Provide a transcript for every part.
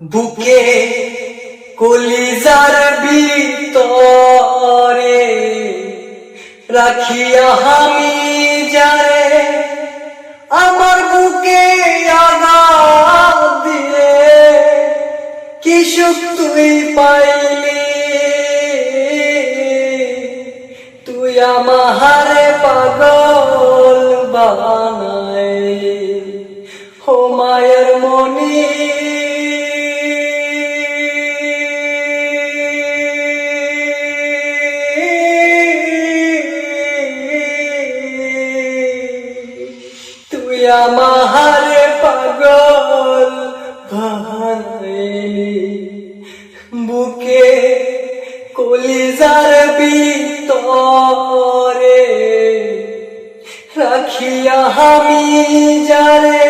বুকে কলিজার ভিতরে রাখিয়া আমি যারে আমার বুকে আঘাত দিয়ে কি সুখ তুই পাইলি? তুই আমারে পাগল বানাইলি। ও মায়ের মনি আমারে পাগল ভাঙাইলি বুকে কলিজার বিতরে রাখিয়া হামি যারে।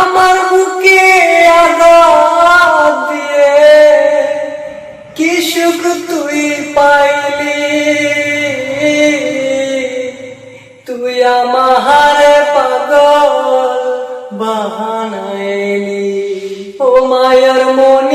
আমার বুকে পাগল বানাইলি ও মায়ের মনি